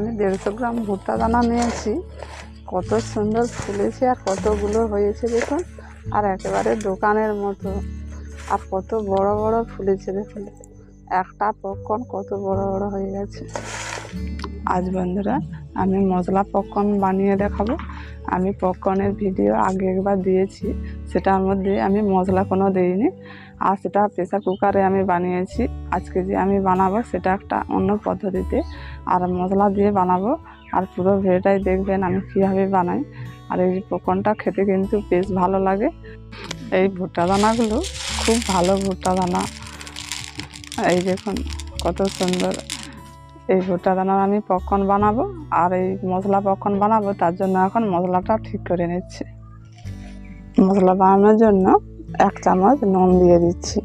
আমি দেড়শো গ্রাম ভুট্টা দানা নিয়েছি। কত সুন্দর ফুলেছে আর কতগুলো হয়েছে দেখুন। আর একেবারে দোকানের মতো। আর কত বড় বড় ফুলেছে দেখুন। একটা পক্ষণ কত বড় বড় হয়ে গেছে। আজ বন্ধুরা, আমি মশলা পপকর্ন বানিয়ে দেখাবো। আমি পপকর্নের ভিডিও আগে একবার দিয়েছি, সেটার মধ্যে আমি মশলা কোনো দিইনি। আর সেটা প্রেসার কুকারে আমি বানিয়েছি। আজকে যে আমি বানাবো, সেটা একটা অন্য পদ্ধতিতে। আর মশলা দিয়ে বানাবো, আর পুরো ভিডিওটাই দেখবেন আমি কীভাবে বানাই। আর এই পপকর্নটা খেতে কিন্তু বেশ ভালো লাগে। এই ভুট্টা দানাগুলো খুব ভালো ভুট্টা দানা। এই দেখুন, কত সুন্দর। এই ভুট্টা দানা আমি পপকর্ন বানাবো আর এই মশলা পপকর্ন বানাবো, তার জন্য এখন মশলাটা ঠিক করে নিচ্ছি। মশলা বানানোর জন্য এক চামচ নুন দিয়ে দিচ্ছি,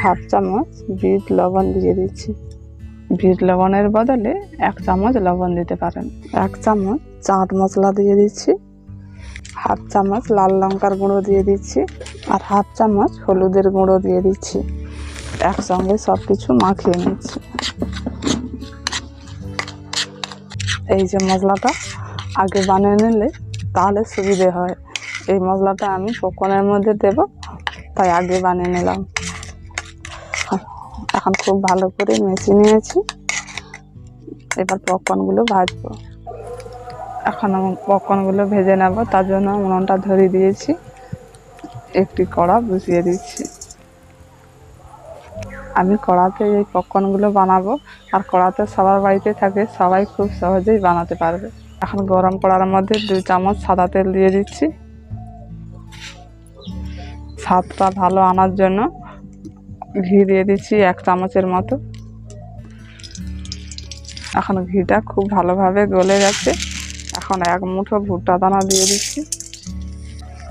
হাফ চামচ বিট লবণ দিয়ে দিচ্ছি। বিট লবণের বদলে এক চামচ লবণ দিতে পারেন। এক চামচ চাট মশলা দিয়ে দিচ্ছি, হাফ চামচ লাল লঙ্কার গুঁড়ো দিয়ে দিচ্ছি আর হাফ চামচ হলুদের গুঁড়ো দিয়ে দিচ্ছি। একসঙ্গে সব কিছু মাখিয়ে নিচ্ছি। এই যে মশলাটা আগে বানিয়ে নিলে তাহলে সুবিধে হয়। এই মশলাটা আমি পকনের মধ্যে দেব, তাই আগে বানিয়ে নিলাম। এখন খুব ভালো করে মেশে নিয়েছি। এবার পপকর্নগুলো ভাজবো। এখন আমি পপকর্নগুলো ভেজে নেব, তার জন্য উনুনটা ধরিয়ে দিয়েছি। একটি কড়া বসিয়ে দিচ্ছি। আমি কড়াতে এই পপকর্নগুলো বানাবো। আর কড়াতে সবার বাড়িতে থাকে, সবাই খুব সহজেই বানাতে পারবে। এখন গরম কড়ার মধ্যে দু চামচ সাদা তেল দিয়ে দিচ্ছি। স্বাদটা ভালো আনার জন্য ঘি দিয়ে দিচ্ছি এক চামচের মতো। এখন ঘিটা খুব ভালোভাবে গলে গেছে। এখন এক মুঠো ভুট্টা দানা দিয়ে দিচ্ছি।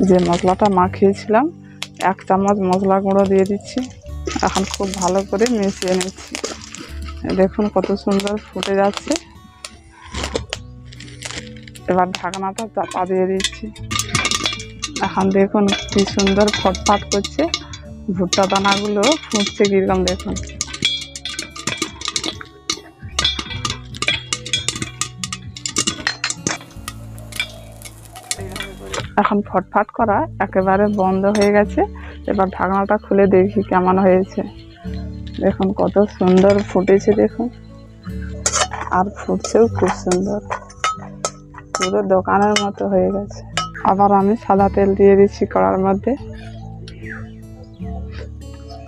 যে মশলাটা মাখিয়েছিলাম, এক চামচ মশলা গুঁড়ো দিয়ে দিচ্ছি। এখন খুব ভালো করে মিশিয়ে নিচ্ছি। দেখুন কত সুন্দর ফুটে যাচ্ছে। এবার ঢাকনাটা চাপা দিয়ে দিচ্ছি। এখন দেখুন কি সুন্দর ফটফাট করছে। ভুট্টা দানাগুলো ফুটছে কীরকম দেখুন। এখন ফটফাট করা একেবারে বন্ধ হয়ে গেছে। এবার ঢাকনাটা খুলে দেখি কেমন হয়েছে। দেখুন কত সুন্দর ফুটেছে, দেখুন। আর ফুটছেও খুব সুন্দর। পুরো দোকানের মতো হয়ে গেছে। আবার আমি সাদা তেল দিয়ে দিচ্ছি কড়ার মধ্যে।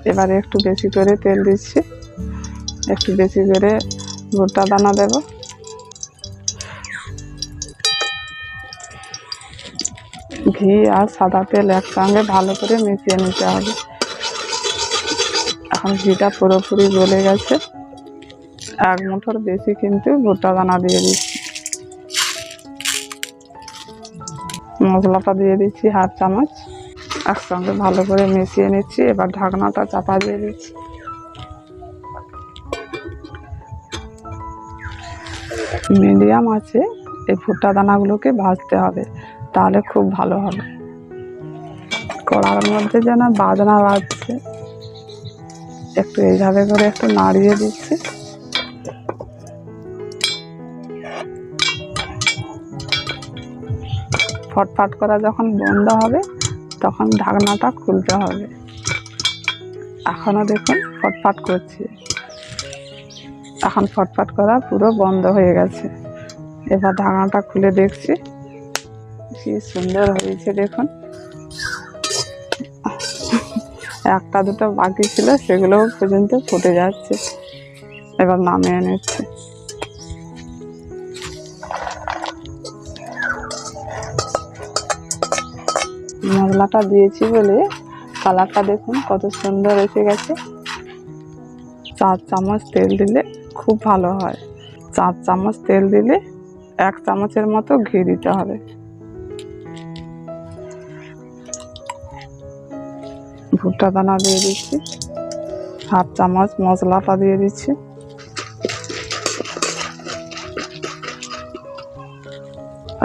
এবারে একটু বেশি করে তেল দিচ্ছি। একটু বেশি করে ভুট্টা দানা দেব। ঘি আর সাদা তেল একসঙ্গে ভালো করে মিশিয়ে নিতে হবে। এখন ঘিটা পুরোপুরি গলে গেছে। এক মুঠোর বেশি কিন্তু ভুট্টা দানা দিয়ে দিচ্ছি। মশলাটা দিয়ে দিচ্ছি হাফ চামচ। একসঙ্গে ভালো করে মিশিয়ে নিচ্ছি। এবার ঢাকনাটা চাপা দিয়ে দিচ্ছি। মিডিয়াম আছে। এই ভুট্টা দানাগুলোকে ভাজতে হবে। তাহলে খুব ভালো হবে। কড়ার মধ্যে যেন বাজনা বাজছে। একটু এইভাবে করে একটু নাড়িয়ে দিচ্ছি। ফটফট করা যখন বন্ধ হবে, তখন ঢাকনাটা খুলতে হবে। এখনও দেখুন ফটফট করছে। এখন ফটফট করা পুরো বন্ধ হয়ে গেছে। এবার ঢাকনাটা খুলে দেখছি। কি সুন্দর হয়েছে দেখুন। একটা দুটো বাকি ছিল, সেগুলোও পর্যন্ত ফুটে যাচ্ছে। এবার নামিয়ে নিচ্ছে। মশলাটা দিয়েছি বলে কালারটা দেখুন কত সুন্দর এসে গেছে। চার চামচ তেল দিলে খুব ভালো হয়। চার চামচ তেল দিলে এক চামচের মতো ঘি দিতে হবে। ভুট্টা দানা দিয়ে দিচ্ছি। হাফ চামচ মশলাটা দিয়ে দিচ্ছি।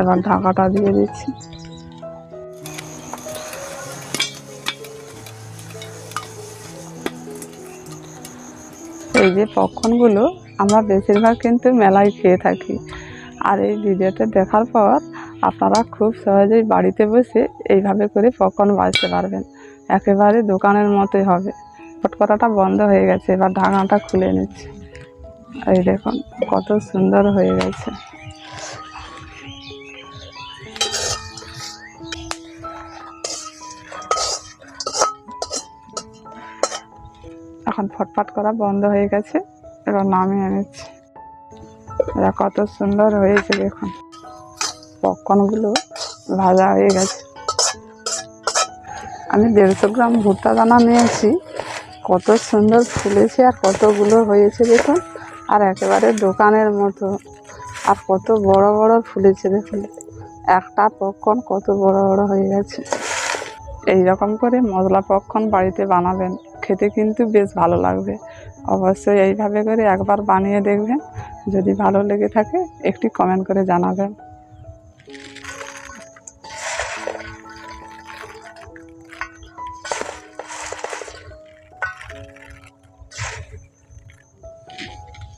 এবার ঢাকাটা দিয়ে দিচ্ছি। এই যে পপকর্নগুলো আমরা বেশিরভাগ কিন্তু মেলায় খেয়ে থাকি। আর এই ভিডিওটা দেখার পর আপনারা খুব সহজেই বাড়িতে বসে এইভাবে করে পকর্ন বাজতে পারবেন। একেবারে দোকানের মতোই হবে। ফটকরাটা বন্ধ হয়ে গেছে, এবার ঢাকনাটা খুলে নিচ্ছে। এই দেখুন, কত সুন্দর হয়ে গেছে। এখন ফটফট করা বন্ধ হয়ে গেছে, এবার নামিয়ে এনেছি এরা কত সুন্দর হয়েছে দেখুন। পপকর্নগুলো ভাজা হয়ে গেছে। আমি দেড়শো গ্রাম ভুট্টা দানা নিয়েছি। কত সুন্দর ফুলেছে আর কতগুলো হয়েছে দেখুন। আর একেবারে দোকানের মতো। আর কত বড় বড় ফুলেছে দেখুন। একটা পক্ষণ কত বড় বড় হয়ে গেছে। এই রকম করে মশলা পক্ষণ বাড়িতে বানাবেন। খেতে কিন্তু বেশ ভালো লাগবে। অবশ্যই এইভাবে করে একবার বানিয়ে দেখবেন। যদি ভালো লেগে থাকে একটি কমেন্ট করে জানাবেন।